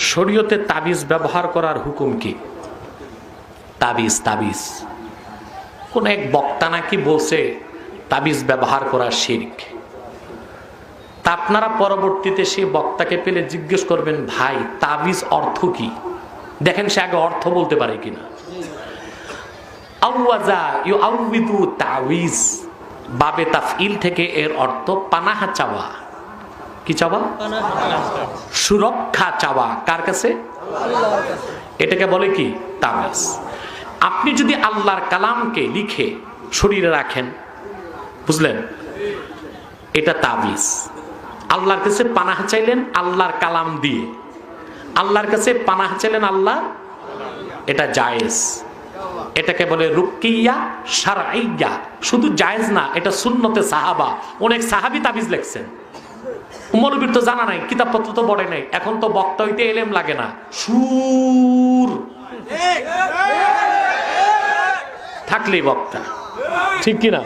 শরীয়তে তাবিজ ব্যবহার করার হুকুম কি? তাবিজ তাবিজ। কোন এক বক্তা নাকি বলছে, তাবিজ ব্যবহার করা শির্ক। তা আপনারা পরবর্তীতে সেই বক্তাকে পেলে জিজ্ঞেস করবেন, ভাই, তাবিজ অর্থ কি? দেখেন সে আগে অর্থ বলতে পারে কিনা। তাবিজ। বাবে তাফইল থেকে এর অর্থ পানাহা চাওয়া। কি চাওয়া। সুরক্ষা চাওয়া। কার কাছে? এটাকে বলে কি? তাবিজ আপনি যদি আল্লাহর কালামকে লিখে শরীরে রাখেন, বুঝলেন? এটা তাবিজ। আল্লাহর কাছে পানাহ চাইলেন, আল্লাহর কালাম দিয়ে। আল্লাহর কাছে পানাহ চাইলেন, আল্লাহ? এটা জায়েজ। এটাকে বলে রুকিয়া সারাইয়া শুধু জায়েজ না, এটা সুন্নতে সাহাবা। অনেক সাহাবি তাবিজ লেখছেন। মৌলবীর তো জানা নাই, কিতাবপত্র তো পড়ে নাই। এখন তো বক্তা হইতে এলেম লাগে না। সুর। থাকলেই বক্তা। ঠিক কিনা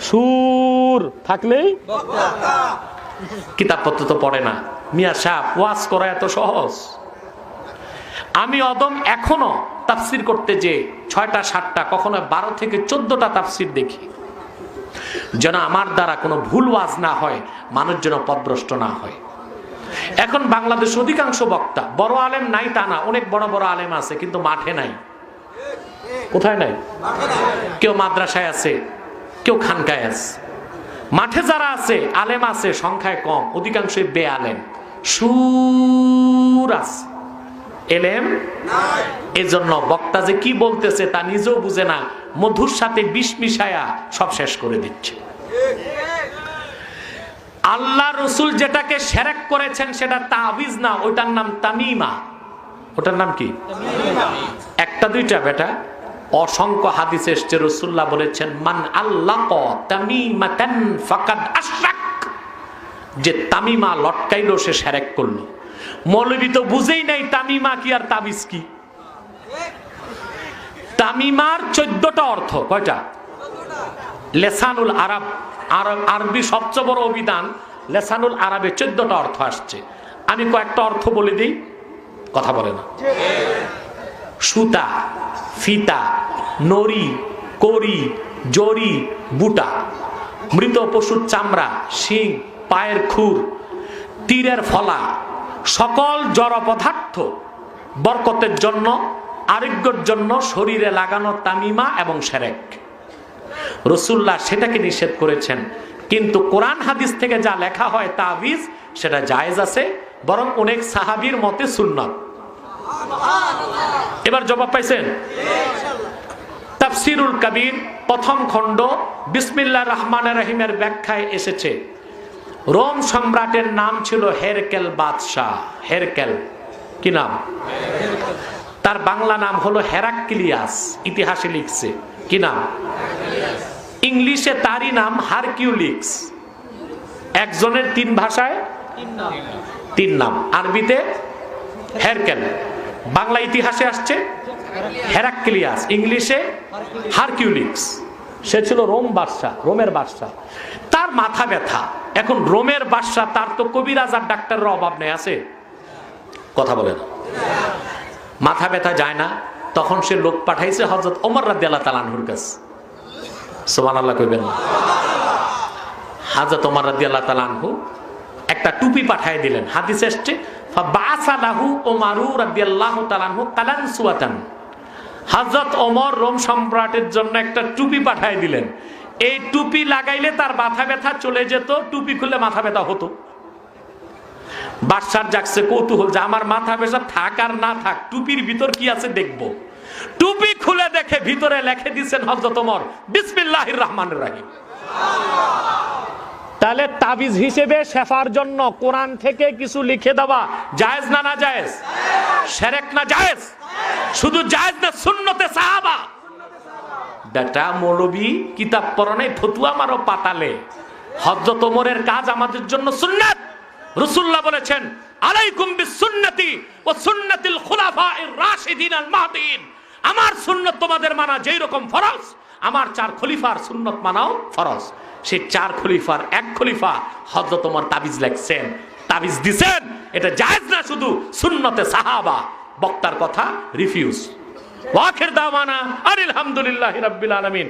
সুর। থাকলেই কিতাবপত্র তো পড়ে না। মিয়া সাহ ওয়াজ করা এত সহজ। আমি অদম এখনও তাফসির করতে যে ছয়টা, সাতটা, কখনো বারো থেকে চোদ্দটা তাফসির দেখি। যেন আমার দ্বারা কোনো ভুল ওয়াজ না হয়, মানুষ যেন পদভ্রষ্ট না হয়। এখন বাংলাদেশ অধিকাংশ বক্তা, বড় আলেম নাই তা না, অনেক বড় বড় আলেম আছে, কিন্তু মাঠে নাই। কোথায় নাই? কেউ মাদ্রাসায় আছে, কেউ খানকায় আছে। মাঠে যারা আছে, আলেম আছে, সংখ্যায় কম, অধিকাংশই বে আলেম সুর আছে। এলেম? এজন্য বক্তা যে কি বলতেছে তা নিজেও বুঝে না, মধুর সাথে বিষ মিশায়া সব শেষ করে দিচ্ছে। আল্লাহ রসুল যেটাকে সেরেক করেছেন সেটা তাবিজ না ওটার নাম তামিমা। ওটার নাম কি? একটা দুইটা বেটা। অসংখ্য হাদিস এসছে, রসুল্লাহ বলেছেন, মান আল্লাহ যে তামিমা লটকাইলো, সে সেরেক করল। মৌলবী তো বুঝেই নাই তামিমা কি আর তাবিজ কি। তামিমার চোদ্দটা অর্থ, কয়টা? লেসানুল আরব আরব, আরবি সবচেয়ে বড় অভিধান, লেসানুল আরবে চোদ্দটা অর্থ আসছে। আমি কয়েকটা অর্থ বলে দিই, কথা বলে না। সুতা, ফিতা নরি করি জরি বুটা, মৃত পশুর চামড়া, শিং, পায়ের খুর, তীরের ফলা, সকল জড় পদার্থ বরকতের জন্য আরোগ্যর জন্য শরীরে লাগানো তামিমা এবং সেরেক। রসুল্লাহ সেটাকে নিষেধ করেছেন। কিন্তু কোরআন হাদিস থেকে যা লেখা হয় তাবিজ সেটা জায়েজ আছে বরং অনেক সাহাবির মতে সুন্নত। এবার জবাব পাইছেন? তাফসিরুল কবির প্রথম খণ্ড বিসমিল্লা রহমান রহিমের ব্যাখ্যায় এসেছে। রোম সম্রাটের নাম ছিল হেরকেল বাদশাহ। হেরকেল। কি নাম? তার বাংলা নাম হলো হেরাক্লিয়াস, ইতিহাসে লিখছে। কি নাম? ইংলিশে তারই নাম হারকিউলিক্স। একজনের তিন ভাষায়? তিন নাম। আরবিতে হেরকেল। বাংলা ইতিহাসে আসছে হেরাক্লিয়াস, ইংলিশে হারকিউলিক্স। সে ছিল রোম বাদশাহ, রোমের বাদশাহ। তার মাথা ব্যথা। এখন রোমের বাদশাহ, তার তো কবিরাজ আর ডাক্তারের অভাব নেই, আছে? কথা বলে না। মাথা ব্যথা যায় না। তখন সে লোক পাঠাইছে হজরত ওমর রাদি আল্লাহ তালানহুর কাছে। সোমান আল্লাহ কইবেন হাজরত ওমর রাদি আল্লাহ তালানহু একটা টুপি পাঠাই দিলেন। হাদিস এসছে ওমারু সুয়াতান। সম্রাটের জন্য একটা টুপি দিলেন। এই টুপি লাগাইলে তার মাথা ব্যথা চলে যেত, টুপি মাথা ব্যথা হতো। বাদশার জাগছে, কৌতূহল যে আমার মাথা ব্যথা থাক আর না থাক, টুপির ভিতর কি আছে দেখব? টুপি খুলে দেখে ভিতরে লেখে দিচ্ছেন হজরত ওমর, বিসমিল্লাহির রহমান রাহিম। তাহলে তাবিজ হিসেবে শেফার জন্য কোরআন থেকে কিছু লিখে দেওয়া জায়েজ না না জায়েজ? সেরেক না জায়েজ? শুধু জায়েজ না সুন্নতে সাহাবা? বেটা, মৌলবী, কিতাব পড়ানে ফতুয়া মারো পাতালে। হজরত ওমরের কাজ আমাদের জন্য সুন্নাত। রসুল্লাহ বলেছেন, আলাইকুম বিসুন্নতি ও সুন্নাতিল খুলাফায়ে রাশিদিন আল মাহদিন। আমার সুন্নত তোমাদের মানা যেই রকম ফরজ, আমার চার খলিফার সুন্নত মানাও ফরজ। সেই চার খলিফার এক খলিফা হজরত তোমার তাবিজ লেখছেন, তাবিজ দিছেন। এটা জায়েজ না শুধু সুন্নতে সাহাবা, বক্তার কথা রিফিউজ। ওয়াখির দাওয়ানা আলহামদুলিল্লাহ রাব্বিল আলামিন।